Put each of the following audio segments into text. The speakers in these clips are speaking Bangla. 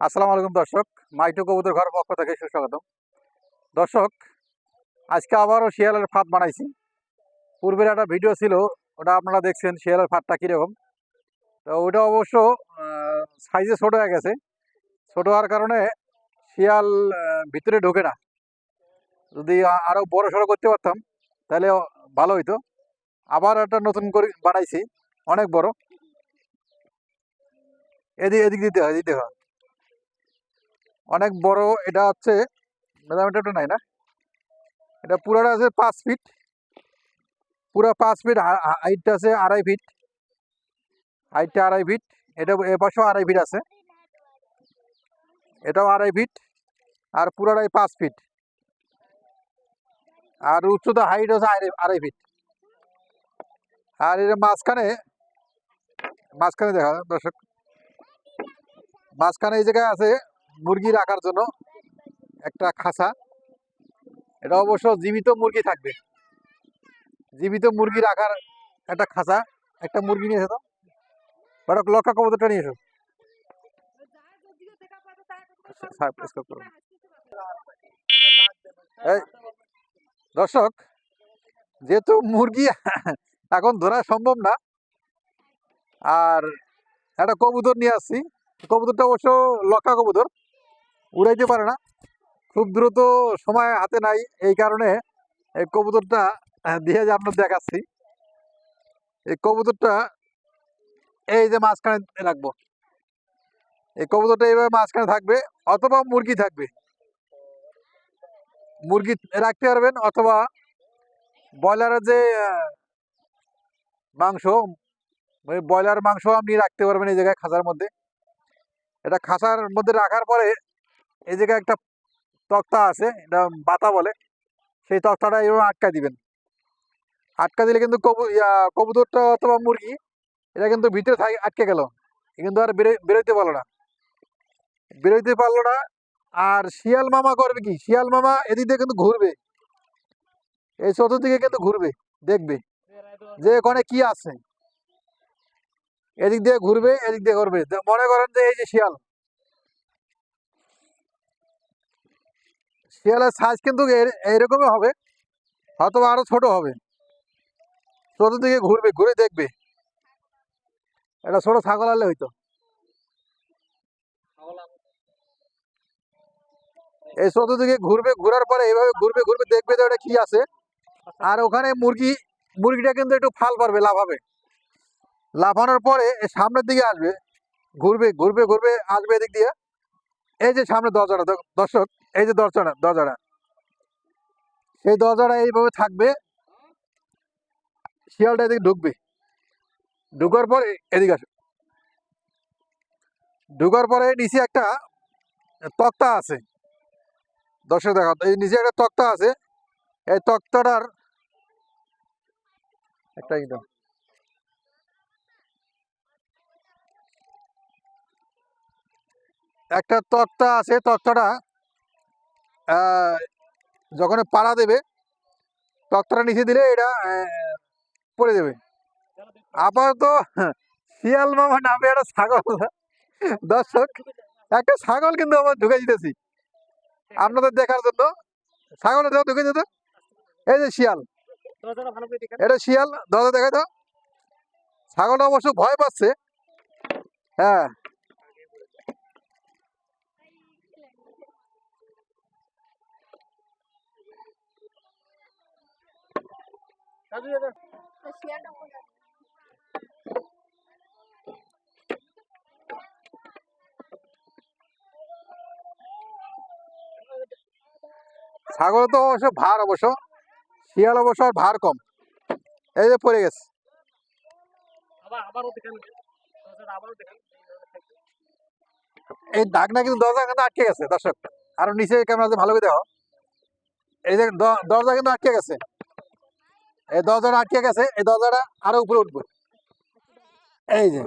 আসসালামু আলাইকুম দর্শক, মাইটু কবুতর ঘর পক্ষ থেকে সুস্বাগতম। দর্শক, আজকে আবারও শিয়ালের ফাঁদ বানাইছি। পূর্বের একটা ভিডিও ছিল, ওটা আপনারা দেখছেন শিয়ালের ফাঁদটা কীরকম। তো ওটা অবশ্য সাইজে ছোট হয়ে গেছে। ছোট হওয়ার কারণে শিয়াল ভিতরে ঢোকে না। যদি আরও আরও বড় সড়ো করতে পারতাম, তাহলে ভালো হইতো। আবার একটা নতুন করে বানাইছি, অনেক বড়। এদিক এদিক দিতে হয় দিতে হয়। অনেক বড় এটা হচ্ছে মেজারমেন্ট নাই না? এটা পুরোটা আছে পাঁচ ফিট। পুরো পাঁচ ফিট হাইটটা আছে আড়াই ফিট। হাইটটা আড়াই ফিট, এটা এ পাশেও আড়াই ফিট আছে। এটাও আড়াই ফিট আর পুরোটাই পাঁচ ফিট। আর উচ্চতা, হাইট আছে আড়াই আড়াই ফিট। আর এর মাঝখানে মাঝখানে দেখা, দর্শক। মাঝখানে এই জায়গায় আছে মুরগি রাখার জন্য একটা খাঁচা। এটা অবশ্য জীবিত মুরগি থাকবে। জীবিত মুরগি রাখার একটা খাঁচা একটা মুরগি নিয়ে এসো বড় লক্কা কবুতরটা নিয়ে এসো। এই, দর্শক যেহেতু মুরগি এখন ধরা সম্ভব না আর একটা কবুতর নিয়ে আসছি। কবুতরটা অবশ্য লক্কা কবুতর। উড়াইতে পারে না। খুব দ্রুত সময় হাতে নাই, এই কারণে এই কবুতরটা দিয়ে যে আপনার দেখাচ্ছি। এই কবুতরটা এই যে মাঝখানে রাখব। এই কবুতরটা এইভাবে মাঝখানে থাকবে, অথবা মুরগি থাকবে। মুরগি রাখতে পারবেন, অথবা ব্রয়লারের যে, মাংস ব্রয়লার মাংস আপনি রাখতে পারবেন এই জায়গায় খাঁচার মধ্যে। এটা খাঁচার মধ্যে রাখার পরে এই জায়গায় একটা তক্তা আছে, এটা বাতা বলে। সেই তক্তাটা এভাবে আটকা দিবেন। আটকা দিলে কিন্তু কবু কবুতরটা অথবা মুরগি, এটা কিন্তু ভিতরে থাকে, আটকে গেল। কিন্তু আর বেরো, বেরোইতে পারল না। বেরোইতে পারল না, আর শিয়াল মামা করবে কি? শিয়াল মামা এদিক দিয়ে কিন্তু ঘুরবে। এই চতুর্দিকে কিন্তু ঘুরবে, দেখবে। যে ওখানে কি আছে। এদিক দিয়ে ঘুরবে, এদিক দিয়ে ঘুরবে মনে করেন যে এই যে শিয়াল শিয়ালের সাইজ কিন্তু এইরকমই হবে। হয়তো আরও ছোট হবে। চতুর্দিকে ঘুরবে, ঘুরে দেখবে। এটা ছোট ছাগল আনলে হইতো। এই চতুর্দিকে ঘুরবে, ঘোরার পরে এইভাবে ঘুরবে ঘুরবে, দেখবে যে ওটা কি আছে। আর ওখানে মুরগি, মুরগিটা কিন্তু একটু ফাল পারবে, লাফাবে। লাফানোর পরে সামনের দিকে আসবে। ঘুরবে ঘুরবে ঘুরবে, আসবে এদিক দিয়ে। এই যে সামনে দরজাটা দর্শক। এই যে দরজাটা দরজাটা সেই দরজাটা এইভাবে থাকবে। শিয়ালটা এদিকে ঢুকবে। ঢুকার পরে এদিকে আসে। ঢুকার পরে নিচে একটা তক্তা আছে। দর্শক দেখা, এই নিচে একটা তক্তা আছে। এই তক্তাটার একটা ইটা একটা তক্তা আছে, তক্তাটা যখন পাড়া দেবে, তক্তাটা নিচে দিলে এটা পড়ে দেবে আপাতত শিয়াল মামা নামে একটা ছাগল। দর্শক, একটা ছাগল কিন্তু আমার ঢুকে দিতেছি। আপনাদের দেখার জন্য। ছাগলের দেওয়া ঢুকে যেত। এই যে শিয়াল। এটা শিয়াল, দরজা দেখাই তো ছাগলটা অবশ্য ভয় পাচ্ছে। হ্যাঁ। ছাগল তো অবশ্য ভার অবশ্য। শিয়াল অবশ্য ভার কম। এই যে পড়ে গেছে। এই দাগনা কিন্তু দরজা কিন্তু আটকে গেছে দর্শক। আর নিচে ক্যামেরা ভালো করে দেখো। এই যে দরজা কিন্তু আটকে গেছে। এই দরজাটা আটকে গেছে, এই দরজাটা আরও উপরে উঠবে। এই যে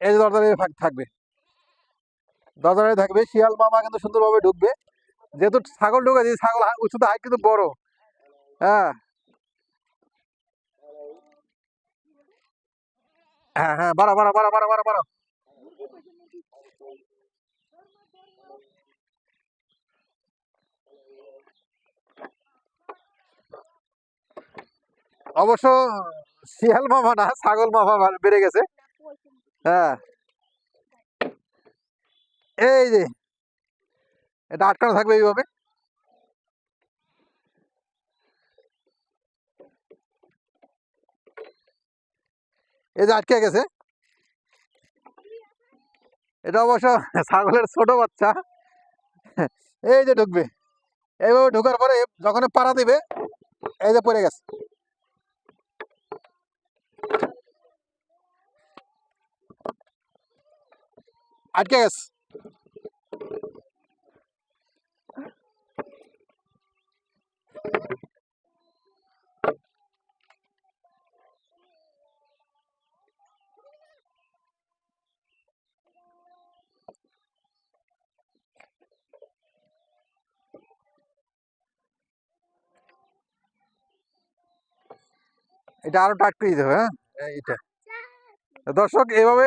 এই যে দরজাটা থাকবে। দরজাটাই থাকবে, শিয়াল মামা কিন্তু সুন্দরভাবে ঢুকবে। যেহেতু ছাগল ঢুকে দিয়েছে ছাগল উচ্চতা হাইট কিন্তু বড়। হ্যাঁ। হ্যাঁ হ্যাঁ বাড়া বাড়া বাড়া বাড়া বাড়া বাড়া অবশ্য শিয়াল মামা না, ছাগল মামা বেড়ে গেছে। হ্যাঁ। এই যে, এটা আটকানো থাকবে এইভাবে। এই যে আটকে গেছে। এটা অবশ্য ছাগলের ছোট বাচ্চা। এই যে ঢুকবে। এইভাবে ঢোকার পরে যখন পাড়া দিবে, এই যে পড়ে গেছে। আটকে গেছে এটা আরও টাইট করে দিতে হবে হ্যাঁ? এটা দর্শক, এভাবে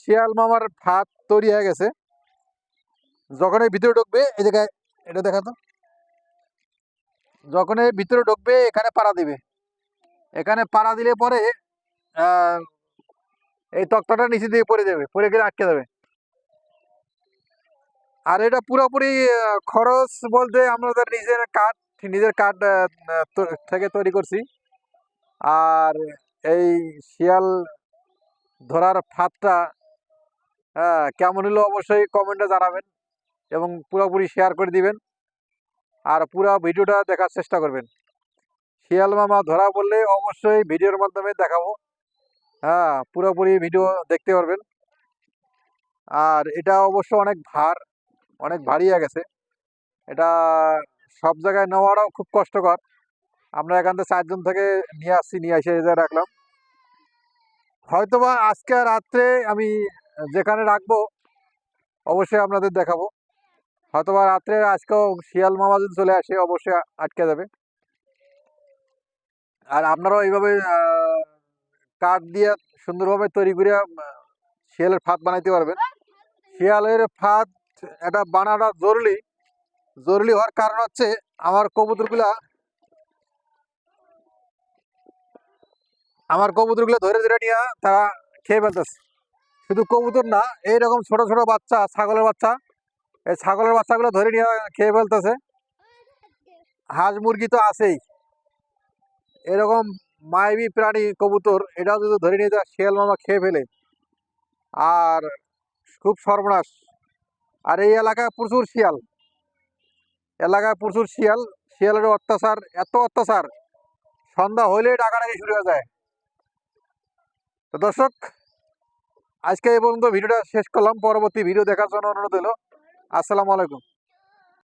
শিয়াল মামার ফাঁদ তৈরি হয়ে গেছে। যখন এই ভিতরে ঢুকবে, এই জায়গায় এটা দেখা তো যখন এই ভিতরে ঢুকবে, এখানে পাড়া দিবে। এখানে পাড়া দিলে পরে এই তক্তাটা নিচে দিয়ে পড়ে যাবে, পড়ে গেলে আটকে যাবে। আর এটা পুরোপুরি খরচ বলতে আমাদের নিজের কাঠ নিজের কাঠ থেকে তৈরি করছি। আর এই শিয়াল ধরার ফাঁদটা হ্যাঁ কেমন হলো অবশ্যই কমেন্টে জানাবেন এবং পুরোপুরি শেয়ার করে দিবেন আর পুরো ভিডিওটা দেখার চেষ্টা করবেন। শিয়াল মামা ধরা পড়লে অবশ্যই ভিডিওর মাধ্যমে দেখাবো। হ্যাঁ পুরোপুরি ভিডিও দেখতে পারবেন। আর এটা অবশ্য অনেক ভার, অনেক ভারী হয়ে গেছে। এটা সব জায়গায় নেওয়াটাও খুব কষ্টকর। আমরা এখান থেকে চারজন থেকে নিয়ে আসছি, নিয়ে এসে রাখলাম। হয়তোবা আজকে রাত্রে আমি যেখানে রাখব, অবশ্যই আপনাদের দেখাবো। হয়তোবা রাত্রে আজকেও শিয়াল মামা যদি চলে আসে, অবশ্যই আটকে যাবে। আর আপনারাও এইভাবে কাঠ দিয়ে সুন্দরভাবে তৈরি করে শিয়ালের ফাঁদ বানাইতে পারবেন। শিয়ালের ফাঁদ এটা বানাটা জরুরি। জরুরি হওয়ার কারণ হচ্ছে, আমার কবুতরগুলা, আমার কবুতরগুলো ধরে ধরে নিয়ে তারা খেয়ে ফেলতেছে। শুধু কবুতর না, এইরকম ছোট ছোট বাচ্চা, ছাগলের বাচ্চা, এই ছাগলের বাচ্চাগুলো ধরে নিয়ে খেয়ে ফেলতেছে। হাঁস মুরগি তো আছেই। এরকম মায়াবী প্রাণী কবুতর, এটাও যদি ধরে নিয়ে যায়, শিয়াল মামা খেয়ে ফেলে। আর খুব সর্বনাশ। আর এই এলাকায় প্রচুর শিয়াল। এলাকায় প্রচুর শিয়াল। শিয়ালের অত্যাচার, এত অত্যাচার। সন্ধ্যা হইলেই ডাকাডাকি শুরু হয়ে যায়। তো দর্শক আজকে এই পর্যন্ত ভিডিওটা শেষ করলাম। পরবর্তী ভিডিও দেখার জন্য অনুরোধ এলো আসসালামু আলাইকুম।